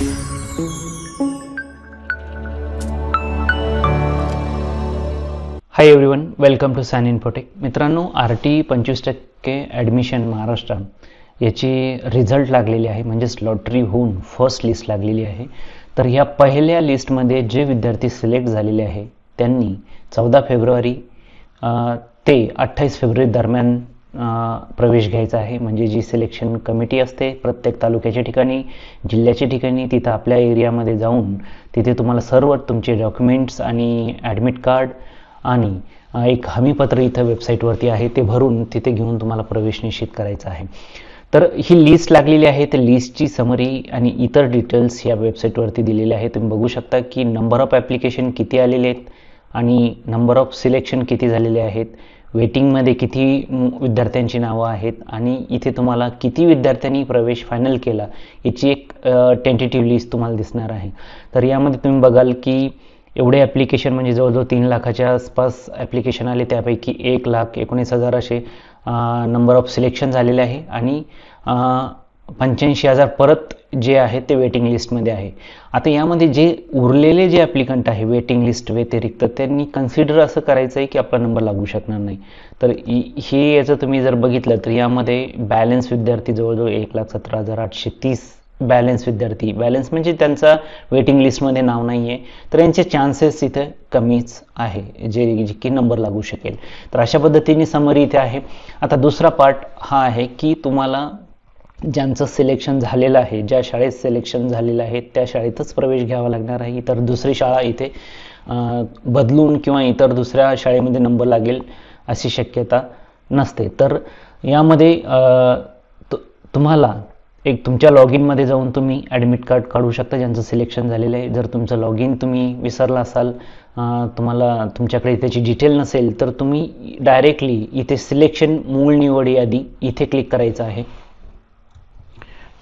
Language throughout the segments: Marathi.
Hi everyone welcome to San Infotech मित्रांनो आर टी पंचवीस टक्के ॲडमिशन महाराष्ट्रात याची रिझल्ट लागलेली आहे म्हणजेच लॉटरी होऊन फर्स्ट लिस्ट लागलेली आहे. तर ह्या पहिल्या लिस्टमध्ये जे विद्यार्थी सिलेक्ट झालेले आहे त्यांनी चौदा फेब्रुवारी ते अठ्ठावीस फेब्रुवारी दरम्यान प्रवेश घ्यायचा आहे. म्हणजे जी सिलेक्शन कमिटी असते प्रत्येक तालुक्याच्या ठिकाणी जिल्ह्याच्या ठिकाणी तिथं आपल्या एरियामध्ये जाऊन तिथे तुम्हाला सर्व तुमचे डॉक्युमेंट्स आणि ॲडमिट कार्ड आणि एक हमीपत्र इथं वेबसाईटवरती आहे ते भरून तिथे घेऊन तुम्हाला प्रवेश निश्चित करायचा आहे. तर ही लिस्ट लागलेली आहे. तर लिस्टची समरी आणि इतर डिटेल्स या वेबसाईटवरती दिलेले आहे तुम्ही बघू शकता की नंबर ऑफ ॲप्लिकेशन किती आलेले आहेत आणि नंबर ऑफ सिलेक्शन किती झालेले आहेत. वेटिंगमध्ये किती विद्यार्थ्यांची नावं आहेत आणि इथे तुम्हाला किती विद्यार्थ्यांनी प्रवेश फायनल केला याची एक टेंटेटिव्ह लिस्ट तुम्हाला दिसणार आहे. तर यामध्ये तुम्ही बघाल की एवढे ॲप्लिकेशन म्हणजे जवळजवळ तीन लाखाच्या आसपास ॲप्लिकेशन आले. त्यापैकी एक लाख एकोणीस हजार असे नंबर ऑफ सिलेक्शन झालेले आहे. आणि पंच्याऐंशी हजार परत जे आहे ते वेटिंग लिस्टमध्ये आहे. आता यामध्ये जे उरलेले जे ॲप्लिकंट आहे वेटिंग लिस्ट व्यतिरिक्त त्यांनी कन्सिडर असं करायचं आहे की आपला नंबर लागू शकणार नाही. तर हे याचं तुम्ही जर बघितलं तर यामध्ये बॅलन्स विद्यार्थी जवळजवळ एक लाख सतरा हजार आठशे तीस बॅलन्स विद्यार्थी. बॅलन्स म्हणजे त्यांचा वेटिंग लिस्टमध्ये नाव नाही आहे तर यांचे चान्सेस इथे कमीच आहे जे जे की नंबर लागू शकेल. तर अशा पद्धतीने समरी इथे आहे. आता दुसरा पार्ट हा आहे की तुम्हाला ज्यांचं सिलेक्शन झालेलं आहे ज्या शाळेत सिलेक्शन झालेलं आहे त्या शाळेतच प्रवेश घ्यावा लागणार आहे. इतर दुसरी शाळा इथे बदलून किंवा इतर दुसऱ्या शाळेमध्ये नंबर लागेल अशी शक्यता नसते. तर यामध्ये तु- तुम्हाला एक तुमच्या लॉग इनमध्ये जाऊन तुम्ही ॲडमिट कार्ड काढू शकता ज्यांचं सिलेक्शन झालेलं आहे. जर तुमचं लॉग इन तुम्ही विसरला असाल तुम्हाला तुमच्याकडे त्याची डिटेल नसेल तर तुम्ही डायरेक्टली इथे सिलेक्शन मूळ निवड यादी इथे क्लिक करायचं आहे.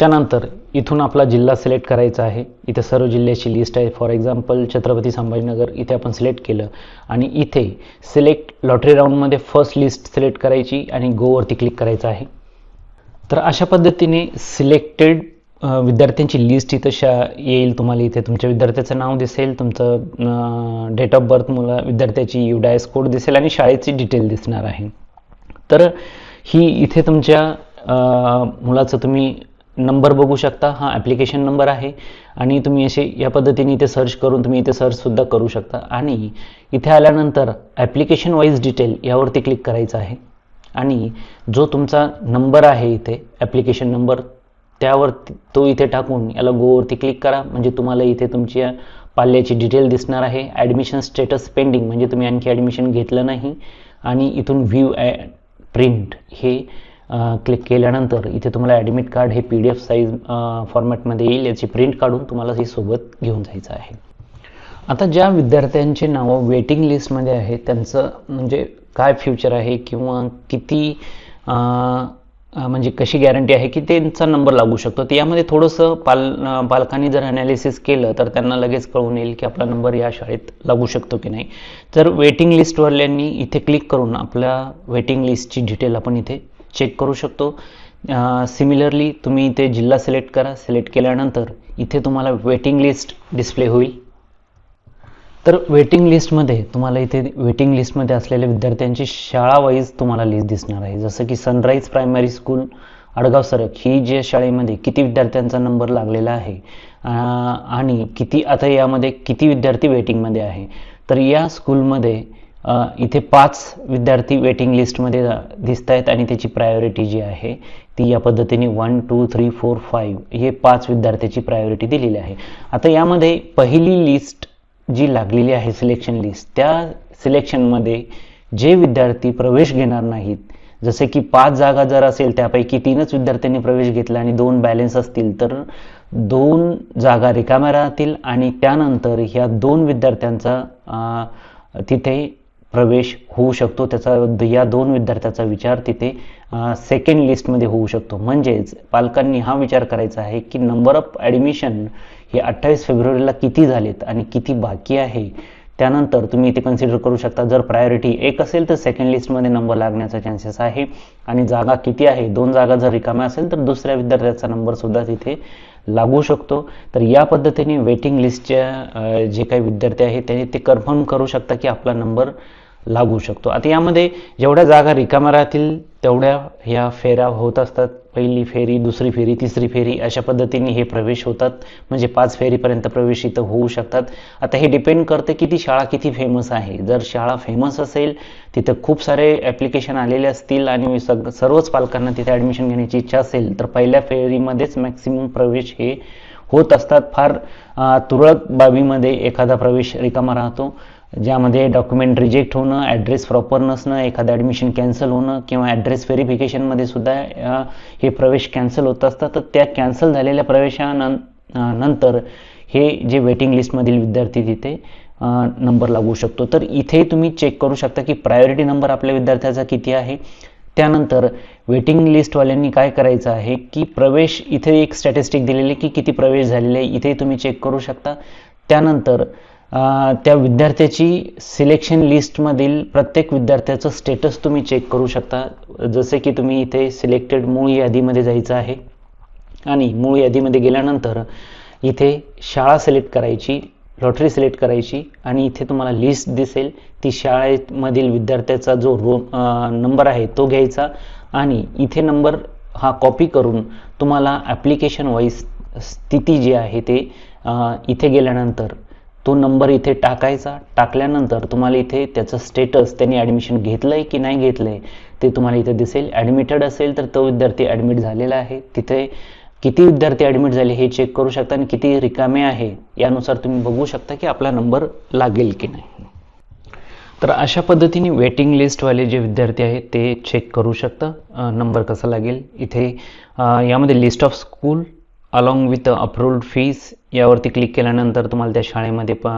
त्यानंतर इथून आपला जिल्हा सिलेक्ट करायचा आहे. इथे सर्व जिल्ह्याची लिस्ट आहे. फॉर एक्झाम्पल छत्रपती संभाजीनगर इथे आपण सिलेक्ट केलं. आणि इथे सिलेक्ट लॉटरी राऊंडमध्ये फर्स्ट लिस्ट सिलेक्ट करायची आणि गोवरती क्लिक करायचं आहे. तर अशा पद्धतीने सिलेक्टेड विद्यार्थ्यांची लिस्ट इथं शा येईल तुम्हाला इथे. तुमच्या विद्यार्थ्याचं नाव दिसेल तुमचं डेट ऑफ बर्थ मुला विद्यार्थ्याची युडायस कोड दिसेल आणि शाळेची डिटेल दिसणार आहे. तर ही इथे तुमच्या मुलाचं तुम्ही नंबर बघू शकता. हा ॲप्लिकेशन नंबर आहे. आणि तुम्ही असे या पद्धतीने इथे सर्च करून तुम्ही इथे सर्चसुद्धा करू शकता. आणि इथे आल्यानंतर ॲप्लिकेशन वाईज डिटेल यावरती क्लिक करायचं आहे. आणि जो तुमचा नंबर आहे इथे ॲप्लिकेशन नंबर त्यावर तो इथे टाकून याला गोवरती क्लिक करा. म्हणजे तुम्हाला इथे तुमची पाल्याची डिटेल दिसणार आहे. ॲडमिशन स्टेटस पेंडिंग म्हणजे तुम्ही आणखी ॲडमिशन घेतलं नाही. आणि इथून व्ह्यू प्रिंट हे क्लिक केल्यानंतर इथे तुम्हाला ॲडमिट कार्ड हे पी डी एफ साईज फॉर्मॅटमध्ये येईल. याची प्रिंट काढून तुम्हाला हे सोबत घेऊन जायचं आहे. आता ज्या विद्यार्थ्यांची नावं वेटिंग लिस्टमध्ये आहे त्यांचं म्हणजे काय फ्युचर आहे किंवा किती म्हणजे कशी गॅरंटी आहे की त्यांचा नंबर लागू शकतो. तर यामध्ये थोडंसं पाल पालकांनी जर ॲनालिसिस केलं तर त्यांना लगेच कळून येईल की आपला नंबर या शाळेत लागू शकतो की नाही. तर वेटिंग लिस्टवाल्यांनी इथे क्लिक करून आपल्या वेटिंग लिस्टची डिटेल आपण इथे चेक करू शकतो. सिमिलरली तुम्ही इथे जिल्हा सिलेक्ट करा. सिलेक्ट केल्यानंतर इथे तुम्हाला वेटिंग लिस्ट डिस्प्ले होईल. तर वेटिंग लिस्टमध्ये तुम्हाला इथे वेटिंग लिस्टमध्ये असलेल्या विद्यार्थ्यांची शाळा वाईज तुम्हाला लिस्ट दिसणार आहे. जसं की सनराईज प्रायमरी स्कूल आडगाव सरक ही जे शाळेमध्ये किती विद्यार्थ्यांचा नंबर लागलेला आहे आणि किती आता यामध्ये किती विद्यार्थी वेटिंगमध्ये आहे. तर या स्कूलमध्ये इथे पाच विद्यार्थी वेटिंग लिस्टमध्ये दिसत आहेत आणि त्याची प्रायोरिटी जी आहे ती या पद्धतीने one two three four five हे पाच विद्यार्थ्याची प्रायोरिटी दिलेली आहे. आता यामध्ये पहिली लिस्ट जी लागलेली आहे सिलेक्शन लिस्ट त्या सिलेक्शनमध्ये जे विद्यार्थी प्रवेश घेणार नाहीत जसे की पाच जागा जर असेल त्यापैकी तीनच विद्यार्थ्यांनी प्रवेश घेतला आणि दोन बॅलन्स असतील तर दोन जागा रिकाम्या राहतील आणि त्यानंतर ह्या दोन विद्यार्थ्यांचा तिथे प्रवेश होऊ शकतो. त्याचा या दोन विद्यार्थ्याचा विचार तिथे सेकंड लिस्टमध्ये होऊ शकतो. म्हणजेच पालकांनी हा विचार करायचा आहे की नंबर ऑफ ॲडमिशन हे अठ्ठावीस फेब्रुवारीला किती झालेत आणि किती बाकी आहे? त्यानंतर तुम्ही इथे कन्सिडर करू शकता जर प्रायोरिटी एक असेल तर सेकंड लिस्टमध्ये नंबर लागण्याचा चान्सेस आहे आणि जागा किती आहे? दोन जागा जर रिकाम्या असेल तर दुसऱ्या विद्यार्थ्याचा नंबरसुद्धा तिथे लागू शकतो. तर या पद्धतीने वेटिंग लिस्टच्या जे काही विद्यार्थी आहेत त्याने ते कन्फर्म करू शकता की आपला नंबर लागू शकतो. आता यामध्ये जेवढ्या जागा रिकाम्या राहतील तेवढ्या ह्या फेऱ्या होत असतात. पहिली फेरी दुसरी फेरी तिसरी फेरी अशा पद्धतीने हे प्रवेश होतात. म्हणजे पाच फेरीपर्यंत प्रवेश इथं होऊ शकतात. आता हे डिपेंड करते की ती शाळा किती फेमस आहे. जर शाळा फेमस असेल तिथं खूप सारे ॲप्लिकेशन आलेले असतील आणि सग सर्वच पालकांना तिथे ॲडमिशन घेण्याची इच्छा असेल तर पहिल्या फेरीमध्येच मॅक्सिमम प्रवेश हे होत असतात. फार तुरळक बाबीमध्ये एखादा प्रवेश रिकामा राहतो. ज्यामध्ये डॉक्युमेंट रिजेक्ट होणं ॲड्रेस प्रॉपर नसणं एखादं ॲडमिशन कॅन्सल होणं किंवा ॲड्रेस व्हेरिफिकेशनमध्ये सुद्धा हे प्रवेश कॅन्सल होत असतात. तर त्या कॅन्सल झालेल्या प्रवेशानं नंतर हे जे वेटिंग लिस्टमधील विद्यार्थी तिथे नंबर लागू शकतो. तर इथे तुम्ही चेक करू शकता की प्रायोरिटी नंबर आपल्या विद्यार्थ्याचा किती आहे. त्यानंतर वेटिंग लिस्टवाल्यांनी काय करायचं आहे की प्रवेश इथे एक स्टॅटिस्टिक दिलेली की किती प्रवेश झालेले आहे इथे तुम्ही चेक करू शकता. त्यानंतर त्या विद्यार्थ्याची सिलेक्शन लिस्टमधील प्रत्येक विद्यार्थ्याचं स्टेटस तुम्ही चेक करू शकता. जसे की तुम्ही इथे सिलेक्टेड मूळ यादीमध्ये जायचं आहे आणि मूळ यादीमध्ये गेल्यानंतर इथे शाळा सिलेक्ट करायची लॉटरी सिलेक्ट करायची आणि इथे तुम्हाला लिस्ट दिसेल. ती शाळेमधील विद्यार्थ्याचा जो रो नंबर आहे तो घ्यायचा आणि इथे नंबर हा कॉपी करून तुम्हाला ॲप्लिकेशन वाईज स्थिती जी आहे ते इथे गेल्यानंतर तो नंबर इथे टाकायचा. टाकल्यानंतर तुम्हाला इथे त्याचं स्टेटस त्यांनी ॲडमिशन घेतलं आहे की नाही घेतलं आहे ते तुम्हाला इथे दिसेल. ॲडमिटेड असेल तर तो विद्यार्थी ॲडमिट झालेला आहे. तिथे किती विद्यार्थी ॲडमिट झाले हे चेक करू शकता आणि किती रिकामे आहे यानुसार तुम्ही बघू शकता की आपला नंबर लागेल की नाही. तर अशा पद्धतीने वेटिंग लिस्टवाले जे विद्यार्थी आहेत ते चेक करू शकता. नंबर कसा लागेल? इथे यामध्ये list of school along with approved fees यावरती क्लिक केल्यानंतर तुम्हाला त्या शाळेमध्ये प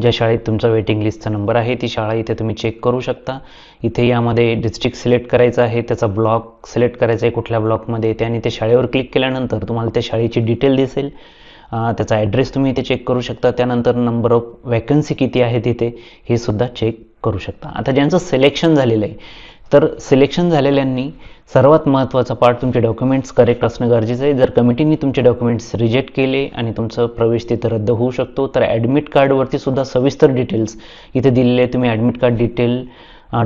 ज्या शाळेत तुमचा वेटिंग लिस्टचा नंबर आहे ती शाळा इथे तुम्ही चेक करू शकता. इथे यामध्ये डिस्ट्रिक्ट सिलेक्ट करायचं आहे त्याचा ब्लॉक सिलेक्ट करायचा आहे कुठल्या ब्लॉकमध्ये ते आणि त्या शाळेवर क्लिक केल्यानंतर तुम्हाला त्या शाळेची डिटेल दिसेल. त्याचा ॲड्रेस तुम्ही इथे चेक करू शकता. त्यानंतर नंबर ऑफ वॅकन्सी किती आहे तिथे हे सुद्धा चेक करू शकता. आता ज्यांचं सिलेक्शन झालेलं आहे तर सिलेक्शन झालेल्यांनी सर्वात महत्त्वाचा पार्ट तुमचे डॉक्युमेंट्स करेक्ट असणं गरजेचं आहे. जर कमिटीने तुमचे डॉक्युमेंट्स रिजेक्ट केले आणि तुमचं प्रवेश तिथं रद्द होऊ शकतो तर ॲडमिट कार्डवरती सुद्धा सविस्तर डिटेल्स इथे दिलेले तुम्ही ॲडमिट कार्ड डिटेल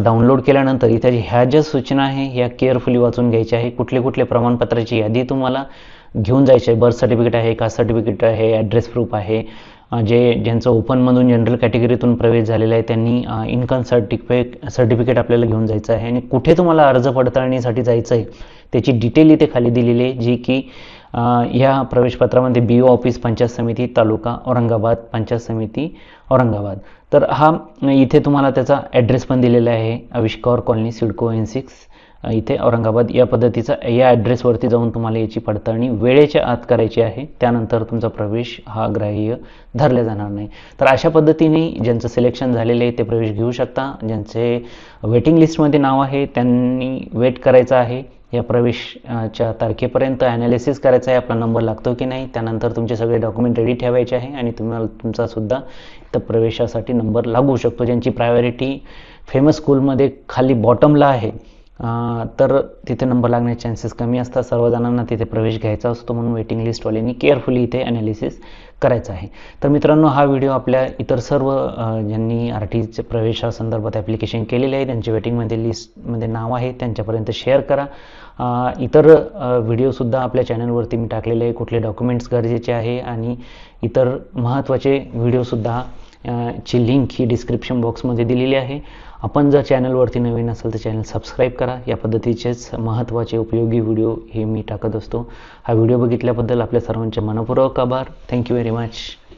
डाउनलोड केल्यानंतर इथे ह्या ज्या सूचना आहे ह्या केअरफुली वाचून घ्यायच्या आहे. कुठले कुठले प्रमाणपत्राची यादी तुम्हाला घेऊन जायची आहे. बर्थ सर्टिफिकेट आहे कास्ट सर्टिफिकेट आहे ॲड्रेस प्रूफ आहे. जे ज्यांचं ओपनमधून जनरल कॅटेगरीतून प्रवेश झालेला आहे त्यांनी इन्कम सर्टिफिकेट सर्टिफिकेट आपल्याला घेऊन जायचं आहे. आणि कुठे तुम्हाला अर्ज पडताळणीसाठी जायचं आहे त्याची डिटेल इथे खाली दिलेली आहे जी की या प्रवेशपत्रामध्ये बी ओ ऑफिस पंचायत समिती तालुका औरंगाबाद पंचायत समिती औरंगाबाद तर हा इथे तुम्हाला त्याचा ॲड्रेस पण दिलेला आहे आविष्कार कॉलनी सिडको एन सिक्स इथे औरंगाबाद या पद्धतीचा या ॲड्रेसवरती जाऊन तुम्हाला याची पडताळणी वेळेच्या आत करायची आहे. त्यानंतर तुमचा प्रवेश हा ग्राह्य धरला जाणार नाही. तर अशा पद्धतीने ज्यांचं सिलेक्शन झालेलं आहे ते प्रवेश घेऊ शकता. ज्यांचे वेटिंग लिस्टमध्ये नाव आहे त्यांनी वेट करायचं आहे. या प्रवेशच्या तारखेपर्यंत ॲनालिसिस करायचं आहे आपला नंबर लागतो की नाही त्यानंतर तुमचे सगळे डॉक्युमेंट रेडी ठेवायचे आहे आणि तुम्हाला तुमचा सुद्धा तर प्रवेशासाठी नंबर लागू शकतो. ज्यांची प्रायोरिटी फेमस स्कूलमध्ये खाली बॉटमला आहे तर तिथे नंबर लागण्याचे चान्सेस कमी असतात. सर्वजणांना तिथे प्रवेश घ्यायचा असतो म्हणून वेटिंग लिस्टवाल्यांनी केअरफुली इथे ॲनालिसिस करायचं आहे. तर मित्रांनो हा व्हिडिओ आपल्या इतर सर्व ज्यांनी आर टीचे प्रवेशासंदर्भात ॲप्लिकेशन केलेले आहे त्यांचे वेटिंगमध्ये लिस्टमध्ये नाव आहे त्यांच्यापर्यंत शेअर करा. इतर व्हिडिओसुद्धा आपल्या चॅनलवरती मी टाकलेले आहे. कुठले डॉक्युमेंट्स गरजेचे आहे आणि इतर महत्त्वाचे व्हिडिओसुद्धा ची लिंक ही डिस्क्रिप्शन बॉक्समध्ये दिलेली आहे. आपण जर चॅनलवरती नवीन असेल तर चॅनल सबस्क्राईब करा. या पद्धतीचेच महत्त्वाचे उपयोगी व्हिडिओ हे मी टाकत असतो. हा व्हिडिओ बघितल्याबद्दल आपल्या सर्वांचे मनपूर्वक आभार. थँक्यू व्हेरी मच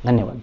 धन्यवाद.